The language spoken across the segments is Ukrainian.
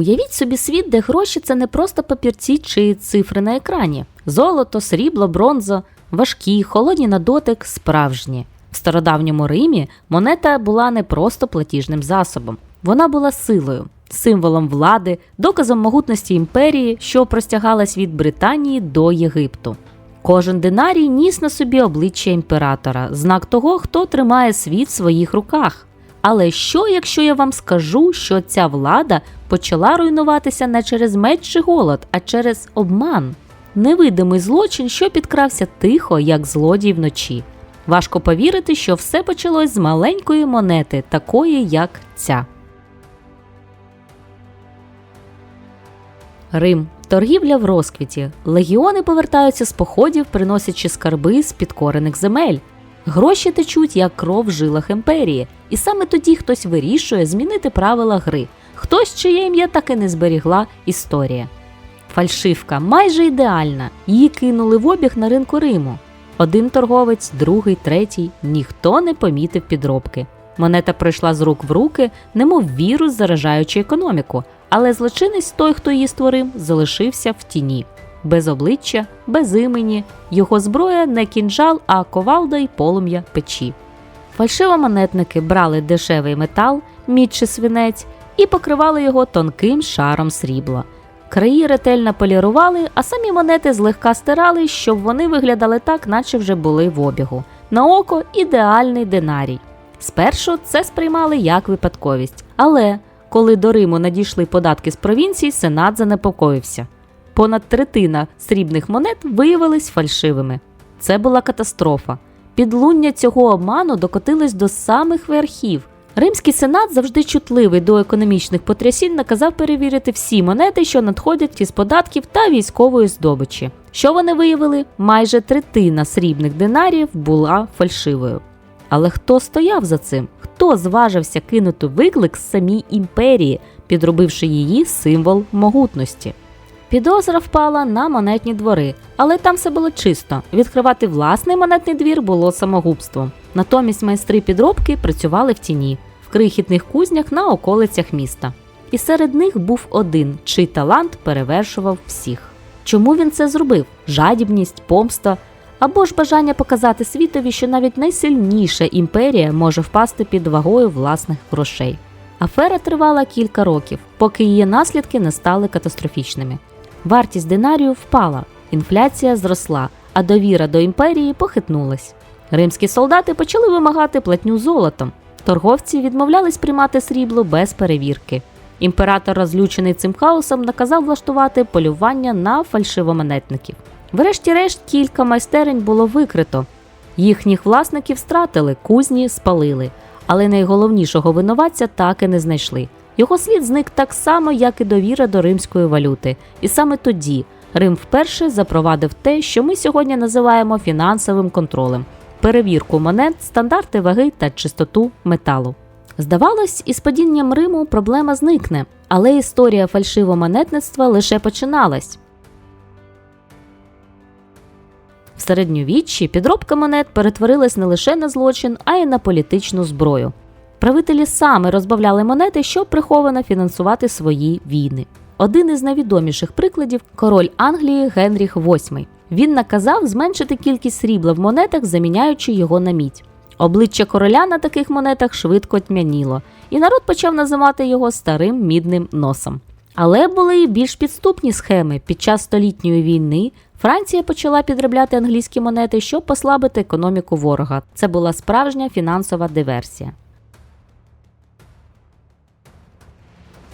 Уявіть собі світ, де гроші це не просто папірці чи цифри на екрані. Золото, срібло, бронза, важкі, холодні на дотик, справжні. В стародавньому Римі монета була не просто платіжним засобом, вона була силою, символом влади, доказом могутності імперії, що простягалась від Британії до Єгипту. Кожен динарій ніс на собі обличчя імператора, знак того, хто тримає світ в своїх руках. Але що, якщо я вам скажу, що ця влада почала руйнуватися не через меч чи голод, а через обман? Невидимий злочин, що підкрався тихо, як злодій вночі. Важко повірити, що все почалось з маленької монети, такої як ця. Рим. Торгівля в розквіті. Легіони повертаються з походів, приносячи скарби з підкорених земель. Гроші течуть як кров в жилах імперії, і саме тоді хтось вирішує змінити правила гри. Хтось, чиє ім'я так і не зберігла історія. Фальшивка майже ідеальна. Її кинули в обіг на ринку Риму. Один торговець, другий, третій ніхто не помітив підробки. Монета пройшла з рук в руки, немов вірус, заражаючи економіку, але злочинець той, хто її створив, залишився в тіні. Без обличчя, без імені, його зброя не кінжал, а ковалда й полум'я печі. Фальшивомонетники брали дешевий метал, мідь чи свинець і покривали його тонким шаром срібла. Краї ретельно полірували, а самі монети злегка стирали, щоб вони виглядали так, наче вже були в обігу. На око ідеальний динарій. Спершу це сприймали як випадковість, але коли до Риму надійшли податки з провінцій, сенат занепокоївся. Понад третина срібних монет виявились фальшивими. Це була катастрофа. Підлуння цього обману докотилось до самих верхів. Римський сенат, завжди чутливий до економічних потрясінь, наказав перевірити всі монети, що надходять із податків та військової здобичі. Що вони виявили? Майже третина срібних динарів була фальшивою. Але хто стояв за цим? Хто зважився кинути виклик самій імперії, підробивши її символ могутності? Підозра впала на монетні двори, але там все було чисто. Відкривати власний монетний двір було самогубством. Натомість майстри підробки працювали в тіні, в крихітних кузнях на околицях міста. І серед них був один, чий талант перевершував всіх. Чому він це зробив? Жадібність, помста або ж бажання показати світові, що навіть найсильніша імперія може впасти під вагою власних грошей. Афера тривала кілька років, поки її наслідки не стали катастрофічними. Вартість динарію впала, інфляція зросла, а довіра до імперії похитнулась. Римські солдати почали вимагати платню золотом. Торговці відмовлялись приймати срібло без перевірки. Імператор, розлючений цим хаосом, наказав влаштувати полювання на фальшивомонетників. Врешті-решт, кілька майстерень було викрито. Їхніх власників стратили, кузні спалили, але найголовнішого винуватця так і не знайшли. Його слід зник так само, як і довіра до римської валюти. І саме тоді Рим вперше запровадив те, що ми сьогодні називаємо фінансовим контролем перевірку монет, стандарти ваги та чистоту металу. Здавалось, із падінням Риму проблема зникне, але історія фальшивомонетництва лише починалась. В середньовіччі підробка монет перетворилась не лише на злочин, а й на політичну зброю. Правителі саме розбавляли монети, щоб приховано фінансувати свої війни. Один із найвідоміших прикладів король Англії Генріх VIII. Він наказав зменшити кількість срібла в монетах, заміняючи його на мідь. Обличчя короля на таких монетах швидко тьмяніло, і народ почав називати його старим мідним носом. Але були і більш підступні схеми. Під час столітньої війни Франція почала підробляти англійські монети, щоб послабити економіку ворога. Це була справжня фінансова диверсія.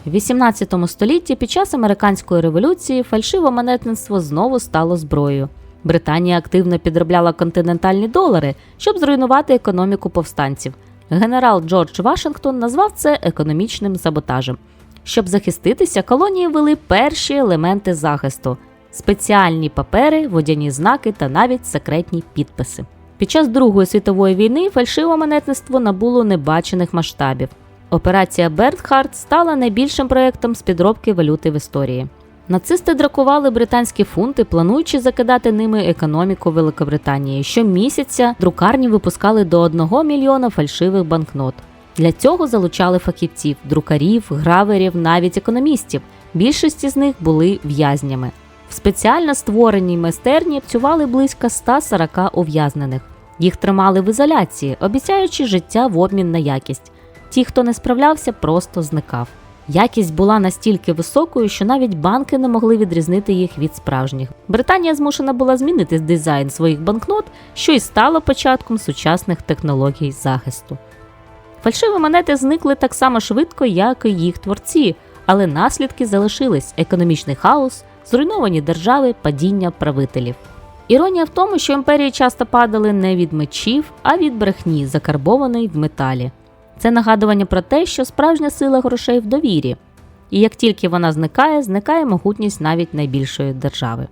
В 18 столітті під час американської революції фальшивомонетництво знову стало зброєю. Британія активно підробляла континентальні долари, щоб зруйнувати економіку повстанців. Генерал Джордж Вашингтон назвав це економічним саботажем. Щоб захиститися, колонії ввели перші елементи захисту: спеціальні папери, водяні знаки та навіть секретні підписи. Під час Другої світової війни фальшивомонетництво набуло небачених масштабів. Операція Бертхард стала найбільшим проєктом з підробки валюти в історії. Нацисти дракували британські фунти, плануючи закидати ними економіку Великобританії. Щомісяця друкарні випускали до 1 мільйона фальшивих банкнот. Для цього залучали фахівців, друкарів, граверів, навіть економістів. Більшість із них були в'язнями. В спеціально створеній майстерні працювали близько 140 ув'язнених. Їх тримали в ізоляції, обіцяючи життя в обмін на якість. Ті, хто не справлявся, просто зникав. Якість була настільки високою, що навіть банки не могли відрізнити їх від справжніх. Британія змушена була змінити дизайн своїх банкнот, що й стало початком сучасних технологій захисту. Фальшиві монети зникли так само швидко, як і їх творці, але наслідки залишились економічний хаос, зруйновані держави, падіння правителів. Іронія в тому, що імперії часто падали не від мечів, а від брехні, закарбованої в металі. Це нагадування про те, що справжня сила грошей в довірі. І як тільки вона зникає, зникає могутність навіть найбільшої держави.